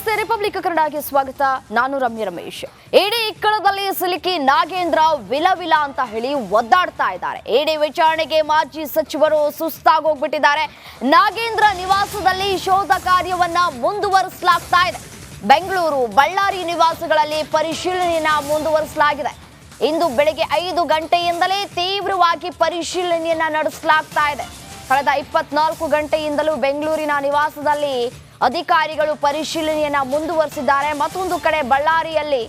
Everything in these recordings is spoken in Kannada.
ನಮಸ್ತೆ ರಿಪಬ್ಲಿಕ್ ಕನ್ನಡಕ್ಕೆ ಸ್ವಾಗತ. ನಾನು ರಮ್ಯ ರಮೇಶ್. ಇಡೀ ಇಕ್ಕಳದಲ್ಲಿ ಸಿಲುಕಿ ನಾಗೇಂದ್ರ ವಿಲವಿಲ ಅಂತ ಹೇಳಿ ಒದ್ದಾಡ್ತಾ ಇದ್ದಾರೆ. ಇಡೀ ವಿಚಾರಣೆಗೆ ಮಾಜಿ ಸಚಿವರು ಸುಸ್ತಾಗೋಗ್ಬಿಟ್ಟಿದ್ದಾರೆ. ನಾಗೇಂದ್ರ ನಿವಾಸದಲ್ಲಿ ಶೋಧ ಕಾರ್ಯವನ್ನ ಮುಂದುವರಿಸಲಾಗ್ತಾ ಇದೆ. ಬೆಂಗಳೂರು, ಬಳ್ಳಾರಿ ನಿವಾಸಗಳಲ್ಲಿ ಪರಿಶೀಲನೆಯನ್ನ ಮುಂದುವರಿಸಲಾಗಿದೆ. ಇಂದು ಬೆಳಗ್ಗೆ ಐದು ಗಂಟೆಯಿಂದಲೇ ತೀವ್ರವಾಗಿ ಪರಿಶೀಲನೆಯನ್ನ ನಡೆಸಲಾಗ್ತಾ ಇದೆ. ಕಳೆದ ಇಪ್ಪತ್ನಾಲ್ಕು ಗಂಟೆಯಿಂದಲೂ ಬೆಂಗಳೂರಿನ ನಿವಾಸದಲ್ಲಿ ಅಧಿಕಾರಿಗಳು ಪರಿಶೀಲನೆಯನ್ನು ಮುಂದುವರಿಸಿದ್ದಾರೆ. ಮತ್ತೊಂದು ಕಡೆ ಬಳ್ಳಾರಿಯಲ್ಲಿ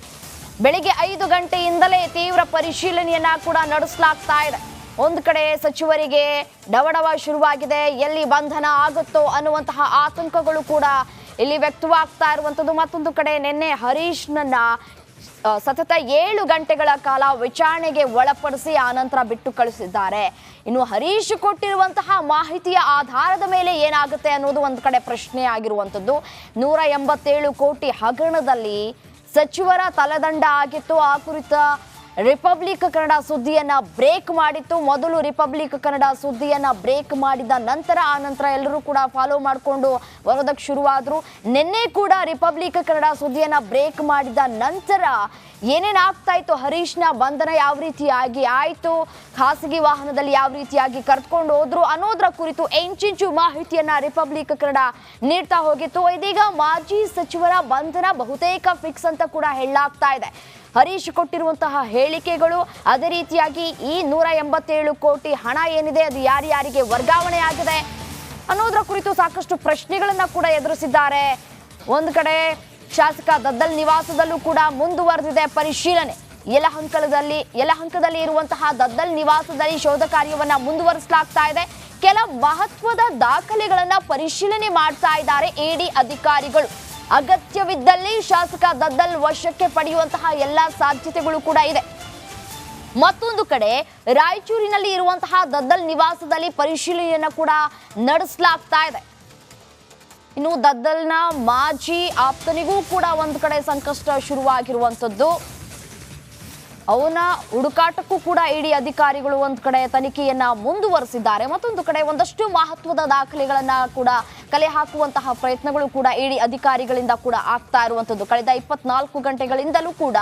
ಬೆಳಿಗ್ಗೆ ಐದು ಗಂಟೆಯಿಂದಲೇ ತೀವ್ರ ಪರಿಶೀಲನೆಯನ್ನ ಕೂಡ ನಡೆಸಲಾಗ್ತಾ ಇದೆ. ಒಂದು ಕಡೆ ಸಚಿವರಿಗೆ ಡವಡವ ಶುರುವಾಗಿದೆ. ಎಲ್ಲಿ ಬಂಧನ ಆಗುತ್ತೋ ಅನ್ನುವಂತಹ ಆತಂಕಗಳು ಕೂಡ ಇಲ್ಲಿ ವ್ಯಕ್ತವಾಗ್ತಾ ಇರುವಂಥದ್ದು ಮತ್ತೊಂದು ಕಡೆ ನಿನ್ನೆ ಹರೀಶ್ನನ್ನ ಸತತ ಏಳು ಗಂಟೆಗಳ ಕಾಲ ವಿಚಾರಣೆಗೆ ಒಳಪಡಿಸಿ ಆನಂತರ ಬಿಟ್ಟು ಕಳಿಸಿದ್ದಾರೆ. ಇನ್ನು ಹರೀಶ್ ಕೊಟ್ಟಿರುವಂತಹ ಮಾಹಿತಿಯ ಆಧಾರದ ಮೇಲೆ ಏನಾಗುತ್ತೆ ಅನ್ನೋದು ಒಂದು ಕಡೆ ಪ್ರಶ್ನೆ ಆಗಿರುವಂಥದ್ದು. ನೂರ ಎಂಬತ್ತೇಳು ಕೋಟಿ ಹಗರಣದಲ್ಲಿ ಸಚಿವರ ತಲೆದಂಡ ಆಗಿತ್ತು. ಆ ಕುರಿತ ರಿಪಬ್ಲಿಕ್ ಕನ್ನಡ ಸುದ್ದಿಯನ್ನ ಬ್ರೇಕ್ ಮಾಡಿತ್ತು. ಮೊದಲು ರಿಪಬ್ಲಿಕ್ ಕನ್ನಡ ಸುದ್ದಿಯನ್ನ ಬ್ರೇಕ್ ಮಾಡಿದ ನಂತರ ಆ ನಂತರ ಎಲ್ಲರೂ ಕೂಡ ಫಾಲೋ ಮಾಡಿಕೊಂಡು ಬರೋದಕ್ಕೆ ಶುರುವಾದ್ರು. ನಿನ್ನೆ ಕೂಡ ರಿಪಬ್ಲಿಕ್ ಕನ್ನಡ ಸುದ್ದಿಯನ್ನ ಬ್ರೇಕ್ ಮಾಡಿದ ನಂತರ ಏನೇನಾಗ್ತಾ ಇತ್ತು? ಹರೀಶ್ನ ಬಂಧನ ಯಾವ ರೀತಿಯಾಗಿ ಆಯಿತು? ಖಾಸಗಿ ವಾಹನದಲ್ಲಿ ಯಾವ ರೀತಿಯಾಗಿ ಕರ್ಕೊಂಡು ಹೋದ್ರು ಅನ್ನೋದ್ರ ಕುರಿತು ಎಂಚಿಂಚು ಮಾಹಿತಿಯನ್ನ ರಿಪಬ್ಲಿಕ್ ಕನ್ನಡ ನೀಡ್ತಾ ಹೋಗಿತ್ತು. ಇದೀಗ ಮಾಜಿ ಸಚಿವರ ಬಂಧನ ಬಹುತೇಕ ಫಿಕ್ಸ್ ಅಂತ ಕೂಡ ಹೇಳಲಾಗ್ತಾ ಇದೆ. ಹರೀಶ್ ಕೊಟ್ಟಿರುವಂತಹ ಹೇಳಿಕೆಗಳು. ಅದೇ ರೀತಿಯಾಗಿ ಈ ನೂರ ಎಂಬತ್ತೇಳು ಕೋಟಿ ಹಣ ಏನಿದೆ, ಅದು ಯಾರ್ಯಾರಿಗೆ ವರ್ಗಾವಣೆ ಆಗಿದೆ ಅನ್ನೋದ್ರ ಕುರಿತು ಸಾಕಷ್ಟು ಪ್ರಶ್ನೆಗಳನ್ನ ಕೂಡ ಎದುರಿಸಿದ್ದಾರೆ. ಒಂದು ಕಡೆ ಶಾಸಕ ದದ್ದಲ್ ನಿವಾಸದಲ್ಲೂ ಕೂಡ ಮುಂದುವರೆದಿದೆ ಪರಿಶೀಲನೆ. ಯಲಹಂಕಲದಲ್ಲಿ, ಯಲಹಂಕದಲ್ಲಿ ಇರುವಂತಹ ದದ್ದಲ್ ನಿವಾಸದಲ್ಲಿ ಶೋಧ ಕಾರ್ಯವನ್ನ ಮುಂದುವರಿಸಲಾಗ್ತಾ ಇದೆ. ಕೆಲ ಮಹತ್ವದ ದಾಖಲೆಗಳನ್ನ ಪರಿಶೀಲನೆ ಮಾಡ್ತಾ ಇದ್ದಾರೆ ಇಡಿ ಅಧಿಕಾರಿಗಳು. ಅಗತ್ಯವಿದ್ದಲ್ಲಿ ಶಾಸಕ ದದ್ದಲ್ ವಶಕ್ಕೆ ಪಡೆಯುವಂತಹ ಎಲ್ಲ ಸಾಧ್ಯತೆಗಳು ಕೂಡ ಇದೆ. ಮತ್ತೊಂದು ಕಡೆ ರಾಯಚೂರಿನಲ್ಲಿ ಇರುವಂತಹ ದದ್ದಲ್ ನಿವಾಸದಲ್ಲಿ ಪರಿಶೀಲನೆಯನ್ನು ಕೂಡ ನಡೆಸಲಾಗ್ತಾ ಇದೆ. ಇನ್ನು ದದ್ದಲ್ನ ಮಾಜಿ ಆಪ್ತನಿಗೂ ಕೂಡ ಒಂದು ಕಡೆ ಸಂಕಷ್ಟ ಶುರುವಾಗಿರುವಂಥದ್ದು ಅವನ ಹುಡುಕಾಟಕ್ಕೂ ಕೂಡ ಇಡಿ ಅಧಿಕಾರಿಗಳು ಒಂದು ಕಡೆ ತನಿಖೆಯನ್ನ ಮುಂದುವರೆಸಿದ್ದಾರೆ. ಮತ್ತೊಂದು ಕಡೆ ಒಂದಷ್ಟು ಮಹತ್ವದ ದಾಖಲೆಗಳನ್ನ ಕೂಡ ಕಲೆ ಹಾಕುವಂತಹ ಪ್ರಯತ್ನಗಳು ಕೂಡ ಇಡಿ ಅಧಿಕಾರಿಗಳಿಂದ ಕೂಡ ಆಗ್ತಾ ಇರುವಂತದ್ದು. ಕಳೆದ ಇಪ್ಪತ್ನಾಲ್ಕು ಗಂಟೆಗಳಿಂದಲೂ ಕೂಡ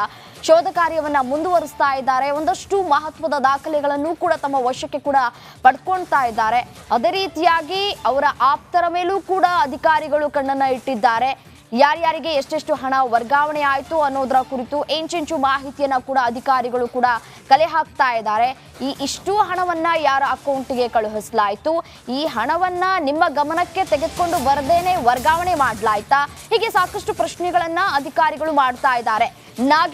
ಶೋಧ ಕಾರ್ಯವನ್ನ ಮುಂದುವರಿಸ್ತಾ ಇದ್ದಾರೆ. ಒಂದಷ್ಟು ಮಹತ್ವದ ದಾಖಲೆಗಳನ್ನು ಕೂಡ ತಮ್ಮ ವಶಕ್ಕೆ ಕೂಡ ಪಡ್ಕೊಳ್ತಾ ಇದ್ದಾರೆ. ಅದೇ ರೀತಿಯಾಗಿ ಅವರ ಆಪ್ತರ ಮೇಲೂ ಕೂಡ ಅಧಿಕಾರಿಗಳು ಕಣ್ಣನ್ನ ಇಟ್ಟಿದ್ದಾರೆ. ಯಾರ್ಯಾರಿಗೆ ಎಷ್ಟೆಷ್ಟು ಹಣ ವರ್ಗಾವಣೆ ಆಯಿತು ಅನ್ನೋದರ ಕುರಿತು ಎಂಚೆಂಚು ಮಾಹಿತಿಯನ್ನು ಕೂಡ ಅಧಿಕಾರಿಗಳು ಕೂಡ ಕಲೆ ಹಾಕ್ತಾ ಇದ್ದಾರೆ. ಈ ಇಷ್ಟು ಹಣವನ್ನು ಯಾರ ಅಕೌಂಟ್ಗೆ ಕಳುಹಿಸಲಾಯಿತು? ಈ ಹಣವನ್ನ ನಿಮ್ಮ ಗಮನಕ್ಕೆ ತೆಗೆದುಕೊಂಡು ಬರದೇನೆ ವರ್ಗಾವಣೆ ಮಾಡಲಾಯ್ತಾ? ಹೀಗೆ ಸಾಕಷ್ಟು ಪ್ರಶ್ನೆಗಳನ್ನು ಅಧಿಕಾರಿಗಳು ಮಾಡ್ತಾ ಇದ್ದಾರೆ.